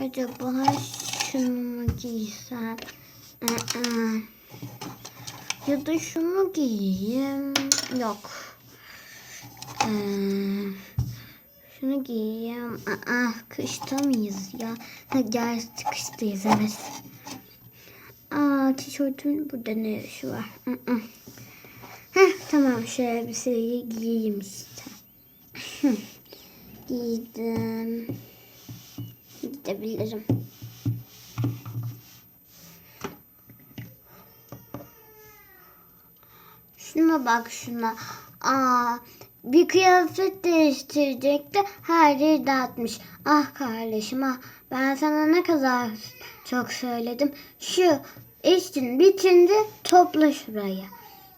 Acaba şunu mu giysem? Aa. Ya da şunu giyeyim. Yok. Ee, şunu giyeyim. Aa, kışta mıyız ya? Ha, gerçi kıştayız evet. Aa, tişörtümün burada ne işi var? Aa. Heh, tamam şu elbiseyi giyeyim işte. Giydim. Gidebilirim. Şuna bak şuna. Aa, bir kıyafet değiştirecekti. Her yeri dağıtmış. Ah kardeşim ah. Ben sana ne kadar çok söyledim. Şu işin bitince topla şurayı.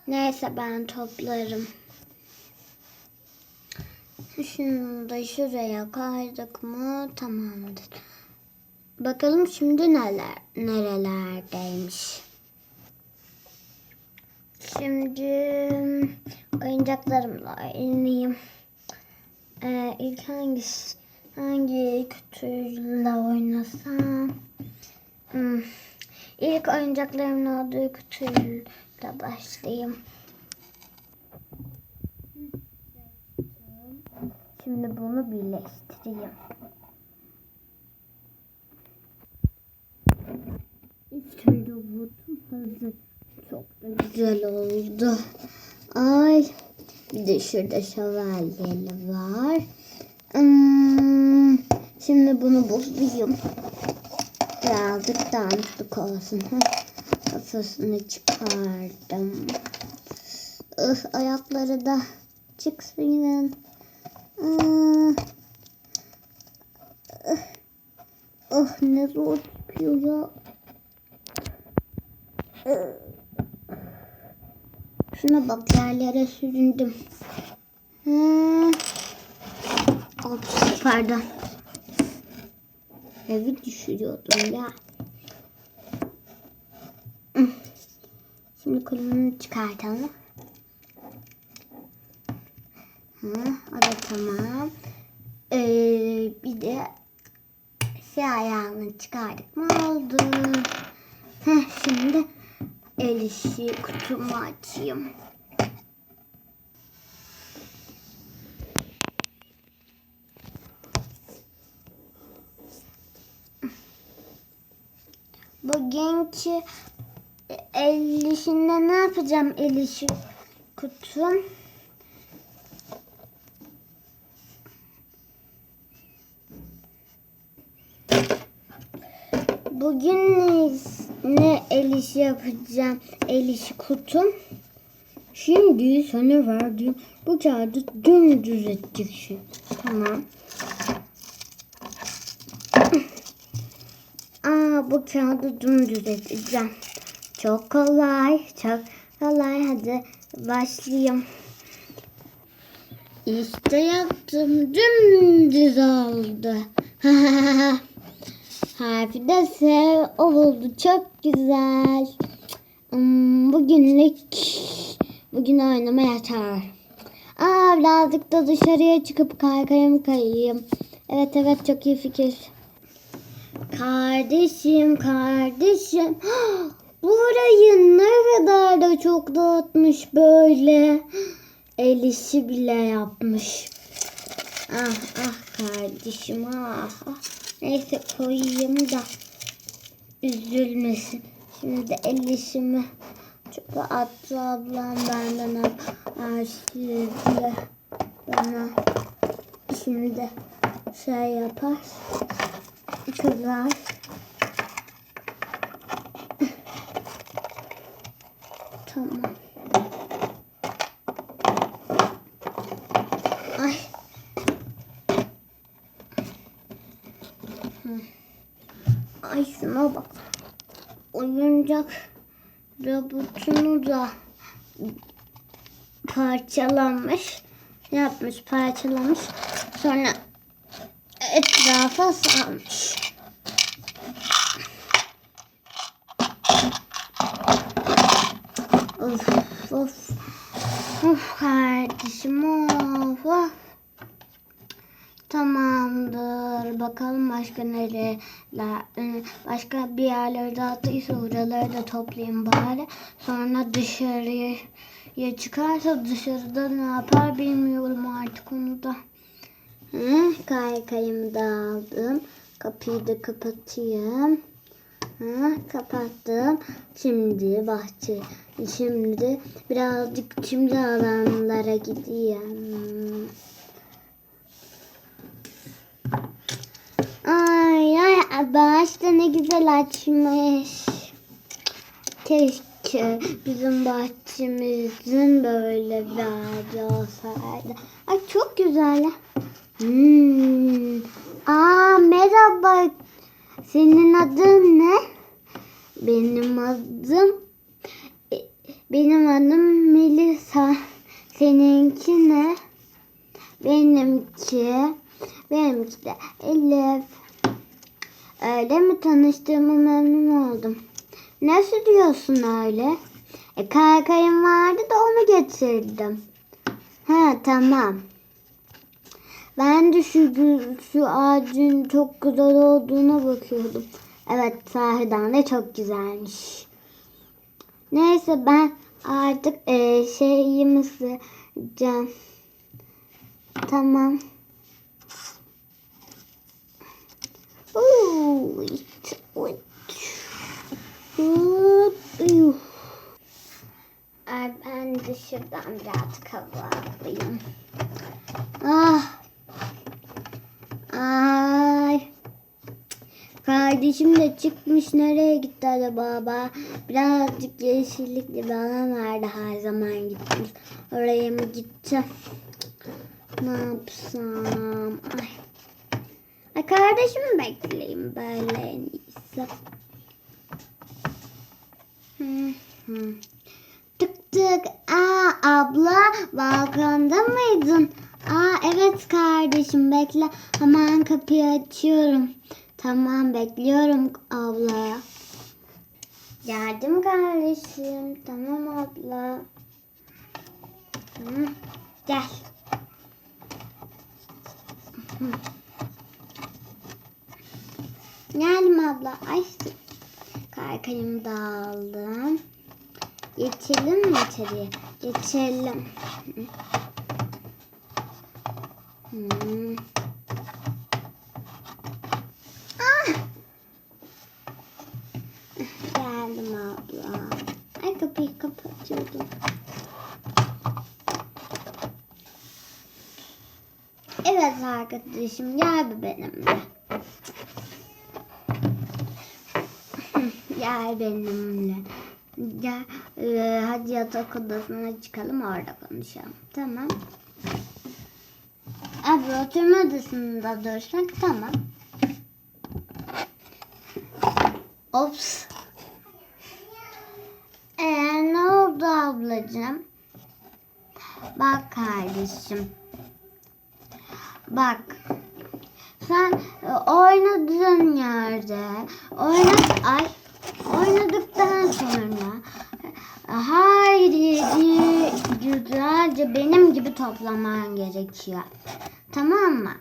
Neyse ben toplarım. Şunu da şuraya koyduk mu tamamdır. Bakalım şimdi neler nerelerdeymiş. Şimdi oyuncaklarımla ineyim. Ee, ilk hangisi hangi kutuyla oynasam? Hmm. İlk oyuncaklarımın olduğu kutuyla başlayayım. Şimdi bunu birleştireyim. İşte robotum hazır. Çok da güzel oldu. Ay. Bir de şurada şövalyeli var. Hmm, şimdi bunu bozayım. Birazcık dağınıklık olsun. Kafasını çıkardım. Ih, ayakları da çıksın. Ah, ah, ne zor çıkıyor ya. Şuna bak yerlere süründüm. Hmm. Pardon. Evi düşürüyordum ya. Hmm. Şimdi kolunu çıkartalım. O da tamam. Ee, bir de şey ayağını çıkardık mı oldu. Heh, şimdi el işi kutumu açayım. Bugünkü el işinde ne yapacağım el işi kutum? Bugün ne, ne el işi yapacağım? El işi kutum. Şimdi sana verdiğim bu kağıdı dümdüz edeceksin. Tamam. Aa bu kağıdı dümdüz edeceğim. Çok kolay, çok kolay. Hadi başlayayım. İşte yaptım. Dümdüz oldu. Harfi de S oldu. Çok güzel. Hmm, bugünlük bugün oynama yeter. Aa birazcık da dışarıya çıkıp kaykaya mı kayayım? Evet evet çok iyi fikir. Kardeşim kardeşim. Burayı ne kadar da çok dağıtmış böyle. El işi bile yapmış. Ah ah kardeşim ah. ah. Neyse koyayım da üzülmesin. Şimdi el işimi çöpe attı ablam benden arşivle bana şimdi şey yapar. Kızar. Tamam. Ay. Ay şuna bak. Oyuncak robotunu da parçalanmış. Ne yapmış? Parçalamış. Sonra etrafa salmış. Of of. Of kardeşim of of. Tamamdır. Bakalım. başka nereler, başka bir yerlere dağıttıysa oraları da toplayayım bari. Sonra dışarıya ya çıkarsa dışarıda ne yapar bilmiyorum artık onu da. Hı, kaykayımı da aldım. Kapıyı da kapatayım. Ha, kapattım. Şimdi bahçe. Şimdi birazcık çimli alanlara gideyim. Ay ay bağış da ne güzel açmış. Keşke bizim bahçemizin böyle bir ağacı olsaydı. Ay çok güzel. Hmm. Aa merhaba. Senin adın ne? Benim adım e, benim adım Melisa. Seninki ne? Benimki benimki de Elif. Öyle mi tanıştığıma memnun oldum. Ne sürüyorsun öyle? E kaykayım vardı da onu getirdim. Ha tamam. Ben de şu, şu ağacın çok güzel olduğuna bakıyordum. Evet sahiden de çok güzelmiş. Neyse ben artık e, şeyimi süreceğim. Tamam. Uuu, it, it. Hop, yuh. Ay ben dışarıdan birazcık hava alayım. Ah. Ay. Kardeşim de çıkmış. Nereye gitti acaba? Ba- Birazcık yeşillikli bir alan vardı her zaman gitmiş. Oraya mı gideceğim? Ne yapsam? Ay. Ay kardeşimi bekleyeyim böyle en iyisi. Tık tık. Aa abla balkonda mıydın? Aa evet kardeşim bekle. Hemen kapıyı açıyorum. Tamam bekliyorum abla. Geldim kardeşim. Tamam abla. Hı, gel. Hı. Geldim abla. Ay kaykayımı da aldım. Geçelim mi içeriye? Geçelim. Hmm. Ah! Geldim abla. Ay kapıyı kapatıyordum. Evet arkadaşım gel benimle. Gel benimle. Gel, e, hadi yatak odasına çıkalım orada konuşalım. Tamam. Abi oturma odasında dursak tamam. Ops. Ee, ne oldu ablacığım? Bak kardeşim. Bak. Sen e, oynadığın yerde oynat ay oynadıktan sonra her yeri güzelce benim gibi toplaman gerekiyor. Tamam mı?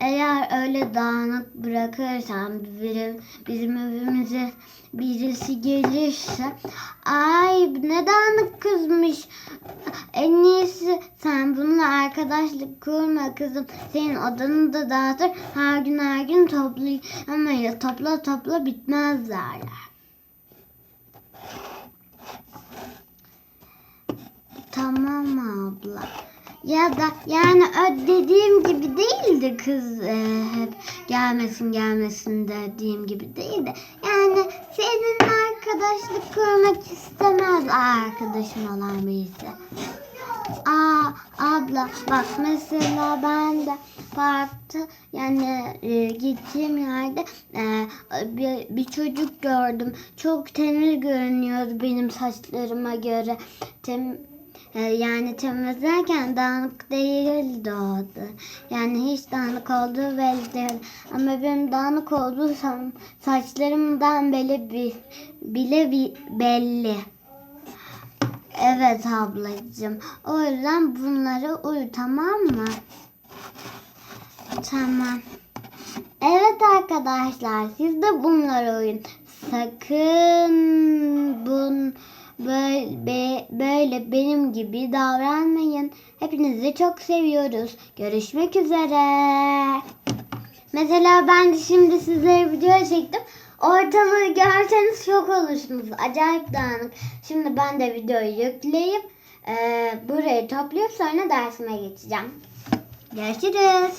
Eğer öyle dağınık bırakırsan bizim, bizim evimize birisi gelirse ay ne dağınık kızmış. En iyisi sen bununla arkadaşlık kurma kızım. Senin odanı da dağıtır. Her gün her gün toplayın. Ama ya topla topla bitmez derler. Tamam abla. Ya da yani dediğim gibi değildi kız e, hep gelmesin gelmesin dediğim gibi değildi. Yani senin arkadaşlık kurmak istemez arkadaşın olan birisi. Aa abla bak mesela ben de parkta yani e, gittiğim yerde e, bir, bir çocuk gördüm. Çok temiz görünüyordu benim saçlarıma göre. Tem, e, yani temizlerken dağınık değildi o da. Yani hiç dağınık olduğu belli değil. Ama benim dağınık olduğu saçlarımdan bile, bile belli. Evet ablacığım. O yüzden bunları uyu tamam mı? Tamam. Evet arkadaşlar siz de bunları oyun. Sakın bun böyle, böyle benim gibi davranmayın. Hepinizi çok seviyoruz. Görüşmek üzere. Mesela ben de şimdi sizlere video çektim. Ortalığı görseniz şok olursunuz. Acayip dağınık. Şimdi ben de videoyu yükleyip eee burayı toplayıp sonra dersime geçeceğim. Görüşürüz.